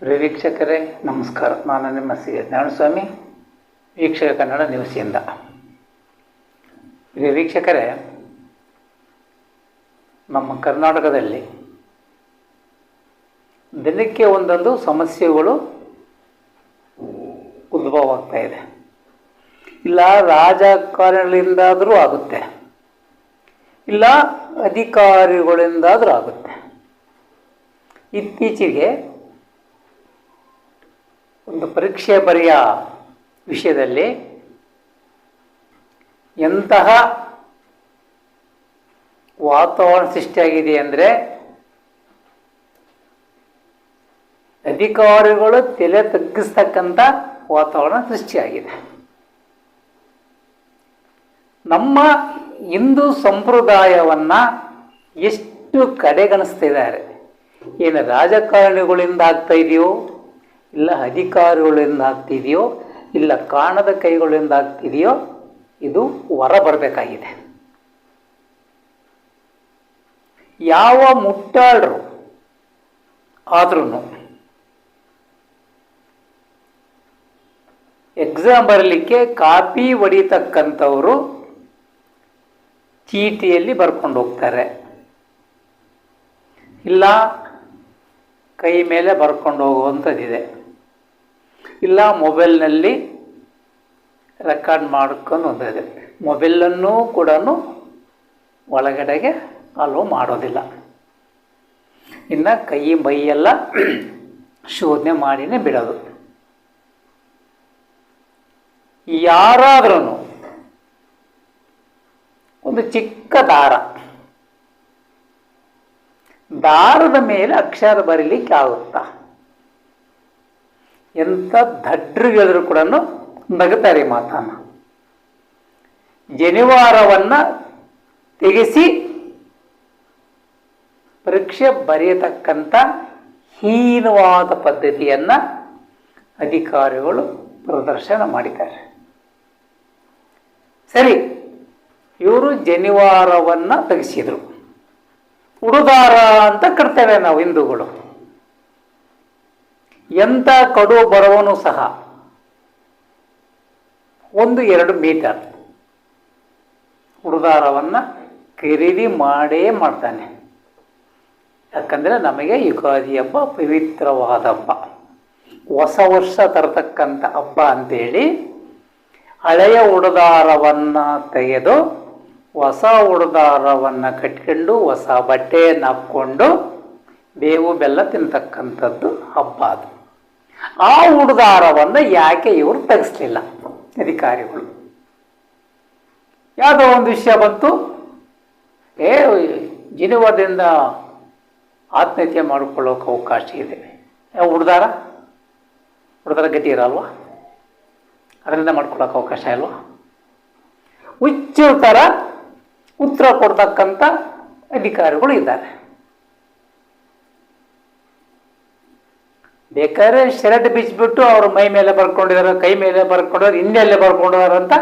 ಪ್ರಿಯ ವೀಕ್ಷಕರೇ, ನಮಸ್ಕಾರ. ನಾನು ನಿಮ್ಮ ಸಿ. ಜ್ಞಾನಸ್ವಾಮಿ ವೀಕ್ಷಕ ಕನ್ನಡ ನ್ಯೂಸಿಂದ ಪ್ರಿಯ ವೀಕ್ಷಕರೇ, ನಮ್ಮ ಕರ್ನಾಟಕದಲ್ಲಿ ದಿನಕ್ಕೆ ಒಂದೊಂದು ಸಮಸ್ಯೆಗಳು ಉದ್ಭವ ಆಗ್ತಾ ಇದೆ. ಇಲ್ಲ ರಾಜಕಾರಣಿಗಳಿಂದಾದರೂ ಆಗುತ್ತೆ. ಇಲ್ಲ ಅಧಿಕಾರಿಗಳಿಂದಾದರೂ ಆಗುತ್ತೆ. ಇತ್ತೀಚೆಗೆ ಒಂದು ಪರೀಕ್ಷೆ ಬರೆಯ ವಿಷಯದಲ್ಲಿ ಎಂತಹ ವಾತಾವರಣ ಸೃಷ್ಟಿಯಾಗಿದೆ ಅಂದರೆ ಅಧಿಕಾರಿಗಳು ತಲೆ ತಗ್ಗಿಸ್ತಕ್ಕಂಥ ವಾತಾವರಣ ಸೃಷ್ಟಿಯಾಗಿದೆ. ನಮ್ಮ ಹಿಂದೂ ಸಂಪ್ರದಾಯವನ್ನು ಎಷ್ಟು ಕಡೆಗಣಿಸ್ತಿದ್ದಾರೆ? ಏನು ರಾಜಕಾರಣಿಗಳಿಂದ ಆಗ್ತಾ ಇದೆಯೋ ಇಲ್ಲ ಅಧಿಕಾರಿಗಳಿಂದ ಆಗ್ತಿದೆಯೋ ಇಲ್ಲ ಕಾಣದ ಕೈಗಳಿಂದ ಆಗ್ತಿದೆಯೋ ಇದು ಹೊರ ಬರಬೇಕಾಗಿದೆ. ಯಾವ ಮುಟ್ಟಾಳರು ಆದ್ರೂ ಎಕ್ಸಾಮ್ ಬರಲಿಕ್ಕೆ ಕಾಪಿ ಹೊಡಿತಕ್ಕಂಥವರು ಚೀಟಿಯಲ್ಲಿ ಬರ್ಕೊಂಡು ಹೋಗ್ತಾರೆ. ಇಲ್ಲ ಕೈ ಮೇಲೆ ಬರ್ಕೊಂಡು ಹೋಗುವಂಥದ್ದಿದೆ. ಇಲ್ಲ, ಮೊಬೈಲ್ನಲ್ಲಿ ರೆಕಾರ್ಡ್ ಮಾಡ್ಕೊಂಡು ಒಂದಿದೆ ಮೊಬೈಲನ್ನು ಕೂಡ ಒಳಗಡೆಗೆ ಅಲೋ ಮಾಡೋದಿಲ್ಲ. ಇನ್ನು ಕೈ ಮೈಯೆಲ್ಲ ಶೋಧನೆ ಮಾಡಿನೇ ಬಿಡೋದು. ಯಾರಾದ್ರೂ ಒಂದು ಚಿಕ್ಕ ದಾರ. ದಾರದ ಮೇಲೆ ಅಕ್ಷರ ಬರೀಲಿಕ್ಕೆ ಆಗುತ್ತಾ? ಎಂಥ ದಡ್ರಿಗೆದ್ರು ಕೂಡ ನಗುತ್ತಾರೆ ಮಾತನ್ನ. ಜನಿವಾರವನ್ನು ತೆಗೆಸಿ ಪರೀಕ್ಷೆ ಬರೆಯತಕ್ಕಂಥ ಹೀನವಾದ ಪದ್ಧತಿಯನ್ನು ಅಧಿಕಾರಿಗಳು ಪ್ರದರ್ಶನ ಮಾಡಿದ್ದಾರೆ. ಸರಿ, ಇವರು ಜನಿವಾರವನ್ನು ತೆಗೆಸಿದರು. ಉಡುದಾರ ಅಂತ ಕರ್ತೇವೆ ನಾವು ಹಿಂದೂಗಳು. ಎಂಥ ಕಡು ಬರವನು ಸಹ ಒಂದು ಎರಡು ಮೀಟರ್ ಉಡುದಾರವನ್ನು ಖರೀದಿ ಮಾಡೇ ಮಾಡ್ತಾನೆ. ಯಾಕಂದರೆ ನಮಗೆ ಯುಗಾದಿ ಹಬ್ಬ ಪವಿತ್ರವಾದ ಹಬ್ಬ. ಹೊಸ ವರ್ಷ ತರತಕ್ಕಂಥ ಹಬ್ಬ ಅಂತೇಳಿ ಹಳೆಯ ಉಡುದಾರವನ್ನು ತೆಗೆದು ಹೊಸ ಉಡುದಾರವನ್ನು ಕಟ್ಕೊಂಡು ಹೊಸ ಬಟ್ಟೆಯನ್ನು ಹಾಕ್ಕೊಂಡು ಬೇವು ಬೆಲ್ಲ ತಿಂತಕ್ಕಂಥದ್ದು ಹಬ್ಬ ಅದು. ಆ ಉಡುದಾರವನ್ನು ಯಾಕೆ ಇವರು ತೆಗೆಸ್ಲಿಲ್ಲ? ಅಧಿಕಾರಿಗಳು. ಯಾವುದೋ ಒಂದು ವಿಷಯ ಬಂತು. ಏ ಜಿನಿವಾದಿಂದ ಆತ್ಮಹತ್ಯೆ ಮಾಡಿಕೊಳ್ಳೋಕೆ ಅವಕಾಶ ಇದೆ. ಯಾವ ಹುಡ್ದಾರ ಹುಡ್ದಾರ ಗತಿ ಇರಲ್ವಾ? ಅದರಿಂದ ಮಾಡ್ಕೊಳ್ಳೋಕೆ ಅವಕಾಶ ಇಲ್ವಾ? ಹುಚ್ಚು ಥರ ಉತ್ತರ ಕೊಡ್ತಕ್ಕಂಥ ಅಧಿಕಾರಿಗಳು ಇದ್ದಾರೆ. ಬೇಕಾದ್ರೆ ಶರ್ಟ್ ಬಿಚ್ಚಿಬಿಟ್ಟು ಅವ್ರ ಮೈ ಮೇಲೆ ಬರ್ಕೊಂಡಿದ್ದಾರೆ ಕೈ ಮೇಲೆ ಬರ್ಕೊಂಡಿದ್ದಾರೆ ಇನ್ನೆಲ್ಲೇ ಬರ್ಕೊಂಡಿದ್ದಾರೆ ಅಂತ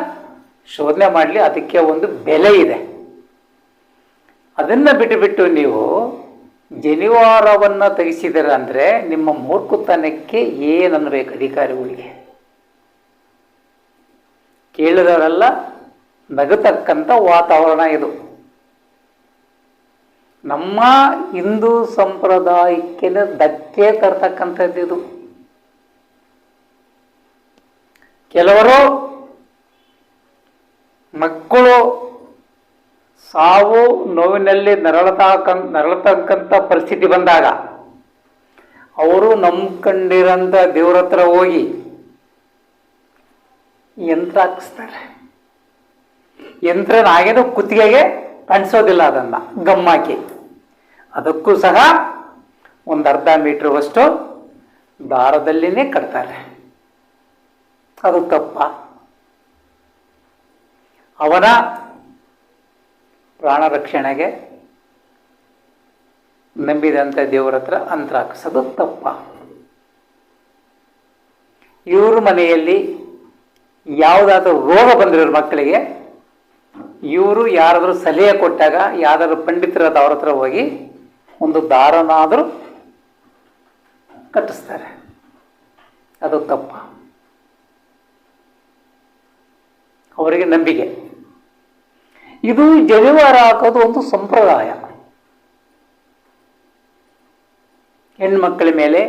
ಶೋಧನೆ ಮಾಡಲಿ. ಅದಕ್ಕೆ ಒಂದು ಬೆಲೆ ಇದೆ. ಅದನ್ನು ಬಿಟ್ಟುಬಿಟ್ಟು ನೀವು ಜನಿವಾರವನ್ನು ತೆಗೆಸಿದ್ದೀರ ಅಂದರೆ ನಿಮ್ಮ ಮೂರ್ಖತನಕ್ಕೆ ಏನನ್ನಬೇಕು ಅಧಿಕಾರಿಗಳಿಗೆ? ಕೇಳಿದವರೆಲ್ಲ ನಗತಕ್ಕಂಥ ವಾತಾವರಣ ಇದು. ನಮ್ಮ ಹಿಂದೂ ಸಂಪ್ರದಾಯಕ್ಕೆ ಧಕ್ಕೆ ಇದು. ಕೆಲವರು ಮಕ್ಕಳು ಸಾವು ನೋವಿನಲ್ಲಿ ನರಳತಕ್ಕ ನರಳತಕ್ಕಂಥ ಪರಿಸ್ಥಿತಿ ಬಂದಾಗ ಅವರು ನಂಬ್ಕೊಂಡಿರೋಂಥ ದೇವ್ರ ಹತ್ರ ಹೋಗಿ ಯಂತ್ರ ಹಾಕಿಸ್ತಾರೆ. ಯಂತ್ರ ನಾಗೇನು ಕುತ್ತಿಗೆಗೆ ಅಂಟಿಸೋದಿಲ್ಲ ಅದನ್ನು, ಗಮ್ಮಾಕಿ. ಅದಕ್ಕೂ ಸಹ ಒಂದು ಅರ್ಧ ಮೀಟ್ರವಷ್ಟು ದಾರದಲ್ಲಿನೇ ಕಟ್ತಾರೆ. ಅದು ತಪ್ಪ. ಅವನ ಪ್ರಾಣ ರಕ್ಷಣೆಗೆ ನಂಬಿದಂಥ ದೇವರ ಹತ್ರ ಅಂತರ ಹಾಕಿಸೋದು ತಪ್ಪ. ಇವ್ರ ಮನೆಯಲ್ಲಿ ಯಾವುದಾದ್ರೂ ರೋಗ ಬಂದಿರೋ ಮಕ್ಕಳಿಗೆ ಇವರು ಯಾರಾದರೂ ಸಲಹೆ ಕೊಟ್ಟಾಗ ಯಾರಾದರೂ ಪಂಡಿತರಾದ ಅವ್ರ ಹತ್ರ ಹೋಗಿ ಒಂದು ದಾರನಾದರೂ ಕಟ್ಟಿಸ್ತಾರೆ. ಅದು ತಪ್ಪ. ಅವರಿಗೆ ನಂಬಿಕೆ. ಇದು ಜನಿವಾರ ಹಾಕೋದು ಒಂದು ಸಂಪ್ರದಾಯ. ಹೆಣ್ಮಕ್ಕಳ ಮೇಲೆ,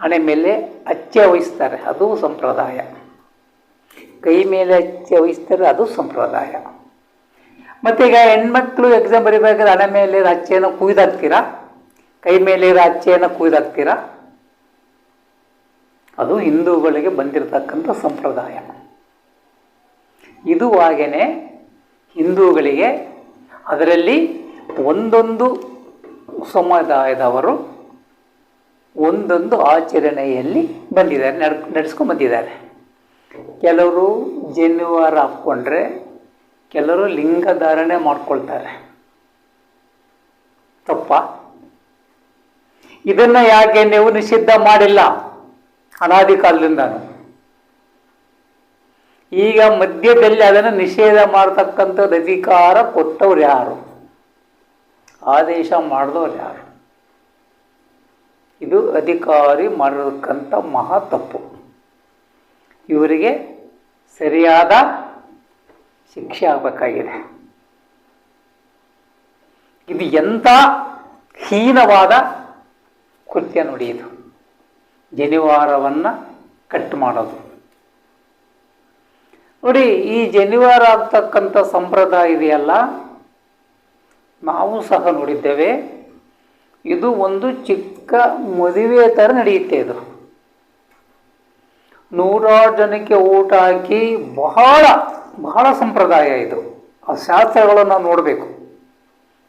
ಹಣೆ ಮೇಲೆ ಅಚ್ಚೆ ವಹಿಸ್ತಾರೆ ಅದು ಸಂಪ್ರದಾಯ. ಕೈ ಮೇಲೆ ಹಚ್ಚಿ ವಹಿಸ್ತಾರೆ, ಅದು ಸಂಪ್ರದಾಯ. ಮತ್ತು ಈಗ ಹೆಣ್ಮಕ್ಳು ಎಕ್ಸಾಮ್ ಬರೀಬೇಕಾದ್ರೆ ಹಣೆ ಮೇಲೆ ಇರೋ ಅಚ್ಚೆಯನ್ನು ಕುಯ್ದಾಕ್ತೀರಾ? ಕೈ ಮೇಲೆ ಇರೋ ಅಚ್ಚೆಯನ್ನು ಕುಯ್ದಾಕ್ತೀರಾ? ಅದು ಹಿಂದೂಗಳಿಗೆ ಬಂದಿರತಕ್ಕಂಥ ಸಂಪ್ರದಾಯ. ಇದು ಹಾಗೆಯೇ ಹಿಂದೂಗಳಿಗೆ ಅದರಲ್ಲಿ ಒಂದೊಂದು ಸಮುದಾಯದವರು ಒಂದೊಂದು ಆಚರಣೆಯಲ್ಲಿ ಬಂದಿದ್ದಾರೆ ನಡ್ ನಡೆಸ್ಕೊಂಡು ಬಂದಿದ್ದಾರೆ. ಕೆಲವರು ಜನಿವಾರ ಹಾಕ್ಕೊಂಡ್ರೆ, ಕೆಲವರು ಲಿಂಗ ಧಾರಣೆ ಮಾಡ್ಕೊಳ್ತಾರೆ. ತಪ್ಪ. ಇದನ್ನ ಯಾಕೆ ನೀವು ನಿಷಿದ್ಧ ಮಾಡಿಲ್ಲ? ಅನಾದಿ ಕಾಲದಿಂದ ಈಗ ಮಧ್ಯದಲ್ಲಿ ಅದನ್ನು ನಿಷೇಧ ಮಾಡತಕ್ಕಂಥದ್ದು ಅಧಿಕಾರ ಕೊಟ್ಟವ್ರು ಯಾರು? ಆದೇಶ ಮಾಡಿದವ್ರು ಯಾರು? ಇದು ಅಧಿಕಾರಿ ಮಾಡಿರತಕ್ಕಂಥ ಮಹಾ ತಪ್ಪು. ಇವರಿಗೆ ಸರಿಯಾದ ಶಿಕ್ಷೆ ಆಗಬೇಕಾಗಿದೆ. ಇದು ಎಂಥ ಹೀನವಾದ ಕೃತ್ಯ ನೋಡಿ ಇದು. ಜನಿವಾರವನ್ನು ಕಟ್ ಮಾಡೋದು. ನೋಡಿ, ಈ ಜನಿವಾರ ಆಗ್ತಕ್ಕಂಥ ಸಂಪ್ರದಾಯ ಇದೆಯಲ್ಲ? ನಾವು ಸಹ ನೋಡಿದ್ದೇವೆ. ಇದು ಒಂದು ಚಿಕ್ಕ ಮದುವೆ ಥರ ನಡೆಯುತ್ತೆ ಇದು. ನೂರಾರು ಜನಕ್ಕೆ ಊಟ ಹಾಕಿ ಬಹಳ ಬಹಳ ಸಂಪ್ರದಾಯ ಇದು. ಆ ಶಾಸ್ತ್ರಗಳನ್ನು ನೋಡಬೇಕು.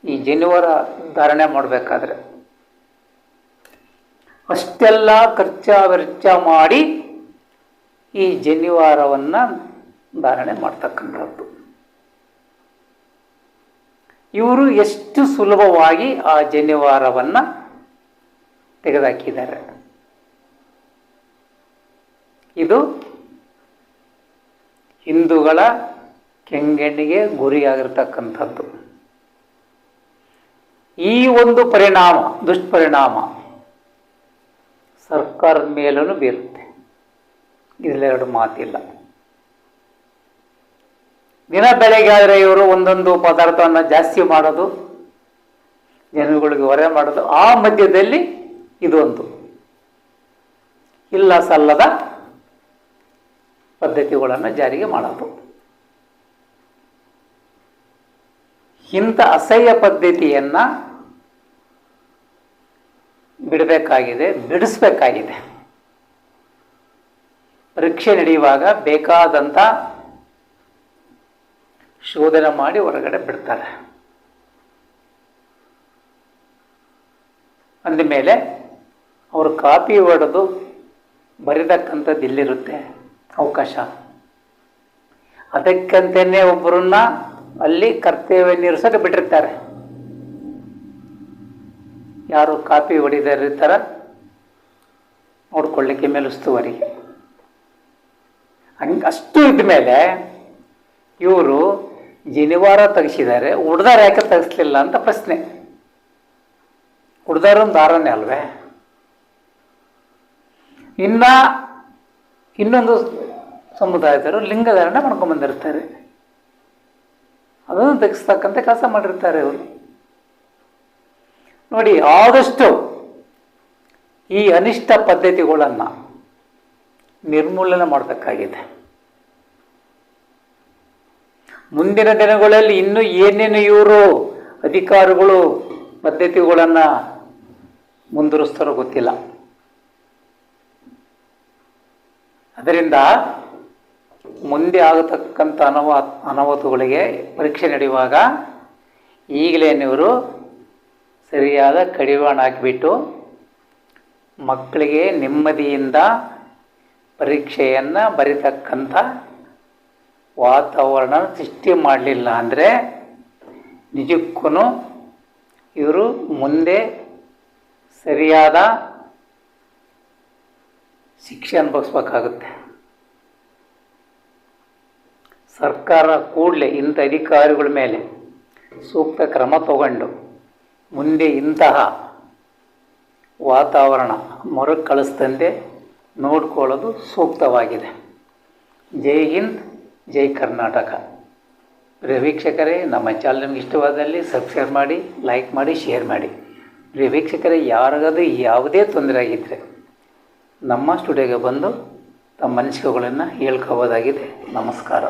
ಈ ಜನಿವಾರ ಧಾರಣೆ ಮಾಡಬೇಕಾದ್ರೆ. ಅಷ್ಟೆಲ್ಲ ಖರ್ಚ ವೆಚ್ಚ ಮಾಡಿ ಈ ಜನಿವಾರವನ್ನು ಧಾರಣೆ ಮಾಡ್ತಕ್ಕಂಥದ್ದು. ಇವರು ಎಷ್ಟು ಸುಲಭವಾಗಿ ಆ ಜನಿವಾರವನ್ನು ತೆಗೆದುಹಾಕಿದ್ದಾರೆ ಇದು ಹಿಂದೂಗಳ ಕೆಂಗಣ್ಣಿಗೆ ಗುರಿಯಾಗಿರ್ತಕ್ಕಂಥದ್ದು. ಈ ಒಂದು ಪರಿಣಾಮ, ದುಷ್ಪರಿಣಾಮ ಸರ್ಕಾರದ ಮೇಲೂ ಬೀರುತ್ತೆ. ಇದೆರಡು ಮಾತಿಲ್ಲ. ದಿನ ಬೆಳಗ್ಗೆ ಆದರೆ ಇವರು ಒಂದೊಂದು ಪದಾರ್ಥವನ್ನು ಜಾಸ್ತಿ ಮಾಡೋದು, ಜನಗಳಿಗೆ ಹೊರೆ ಮಾಡೋದು, ಆ ಮಧ್ಯದಲ್ಲಿ ಇದೊಂದು. ಇಲ್ಲ ಸಲ್ಲದ ಪದ್ಧತಿಗಳನ್ನು ಜಾರಿಗೆ ಮಾಡೋದು. ಇಂಥ ಅಸಹ್ಯ ಪದ್ಧತಿಯನ್ನು ಬಿಡಬೇಕಾಗಿದೆ, ಬಿಡಿಸ್ಬೇಕಾಗಿದೆ. ಪರೀಕ್ಷೆ ನಡೆಯುವಾಗ ಬೇಕಾದಂಥ ಶೋಧನೆ ಮಾಡಿ ಹೊರಗಡೆ ಬಿಡ್ತಾರೆ. ಅಂದಮೇಲೆ ಅವರು ಕಾಪಿ ಹೊಡೆದು ಬರೀತಕ್ಕಂಥದ್ದು ಇಲ್ಲಿರುತ್ತೆ ಅವಕಾಶ. ಅದಕ್ಕಂತಲೇ ಒಬ್ಬರನ್ನ ಅಲ್ಲಿ ಕರ್ತವ್ಯ ನಿರ್ಸಕ್ಕೆ ಬಿಟ್ಟಿರ್ತಾರೆ. ಯಾರು ಕಾಪಿ ಹೊಡಿದಾರಿರ್ತಾರ ನೋಡ್ಕೊಳ್ಳಿಕ್ಕೆ ಮೇಲುಸ್ತುವರಿಗೆ ಹಂಗೆ ಅಷ್ಟು ಇದ್ಮೇಲೆ ಇವರು ಜನಿವಾರ ತೆಗೆಸಿದ್ದಾರೆ, ಉಡ್ದಾರ ಯಾಕೆ ತೆಗೆಸ್ಲಿಲ್ಲ ಅಂತ ಪ್ರಶ್ನೆ. ಉಡ್ದಾರೊಂದು ದಾರನೇ ಅಲ್ವೇ? ಇನ್ನ ಇನ್ನೊಂದು ಸಮುದಾಯದವರು ಲಿಂಗಧಾರಣೆ ಮಾಡ್ಕೊಂಬಂದಿರ್ತಾರೆ ಅದನ್ನು ತೆಗೆಸ್ತಕ್ಕಂಥ ಕೆಲಸ ಮಾಡಿರ್ತಾರೆ ಅವರು. ನೋಡಿ, ಆದಷ್ಟು ಈ ಅನಿಷ್ಟ ಪದ್ಧತಿಗಳನ್ನು ನಿರ್ಮೂಲನೆ ಮಾಡಬೇಕಾಗಿದೆ. ಮುಂದಿನ ದಿನಗಳಲ್ಲಿ ಇನ್ನೂ ಏನೇನು ಇವರು ಅಧಿಕಾರಿಗಳು ಪದ್ಧತಿಗಳನ್ನು ಮುಂದುವರಿಸ್ತಾರೋ ಗೊತ್ತಿಲ್ಲ. ಅದರಿಂದ ಮುಂದೆ ಆಗತಕ್ಕಂಥ ಅನವ, ಅನಾಹುತಗಳಿಗೆ ಪರೀಕ್ಷೆ ನಡೆಯುವಾಗ ಈಗಲೇ ನೀವು ಸರಿಯಾದ ಕಡಿವಾಣ ಹಾಕಿಬಿಟ್ಟು ಮಕ್ಕಳಿಗೆ ನೆಮ್ಮದಿಯಿಂದ ಪರೀಕ್ಷೆಯನ್ನು ಬರೀತಕ್ಕಂಥ ವಾತಾವರಣ ಸೃಷ್ಟಿ ಮಾಡಲಿಲ್ಲ ಅಂದರೆ ನಿಜಕ್ಕೂ ಇವರು ಮುಂದೆ ಸರಿಯಾದ ಶಿಕ್ಷೆ ಅನುಭವಿಸ್ಬೇಕಾಗುತ್ತೆ. ಸರ್ಕಾರ ಕೂಡಲೇ ಇಂಥ ಅಧಿಕಾರಿಗಳ ಮೇಲೆ ಸೂಕ್ತ ಕ್ರಮ ತಗೊಂಡು ಮುಂದೆ ಇಂತಹ ವಾತಾವರಣ ಮರುಕಳಿಸ್ದಂತೆ ನೋಡ್ಕೊಳ್ಳೋದು ಸೂಕ್ತವಾಗಿದೆ. ಜೈ ಹಿಂದ್, ಜೈ ಕರ್ನಾಟಕ. ಪ್ರಿಯ ವೀಕ್ಷಕರೇ, ನಮ್ಮ ಚಾನಲ್ ನಿಮ್ಗೆ ಇಷ್ಟವಾದಲ್ಲಿ ಸಬ್ಸ್ಕ್ರೈಬ್ ಮಾಡಿ, ಲೈಕ್ ಮಾಡಿ, ಶೇರ್ ಮಾಡಿ. ಪ್ರಿಯ ವೀಕ್ಷಕರೇ, ಯಾರಿಗಾದ್ರೂ ಯಾವುದೇ ತೊಂದರೆ ಆಗಿದ್ದರೆ ನಮ್ಮ ಸ್ಟುಡಿಯೋಗೆ ಬಂದು ತಮ್ಮ ಅನಿಸಿಕೆಗಳನ್ನು ಹೇಳ್ಕೋಬೋದಾಗಿದೆ. ನಮಸ್ಕಾರ.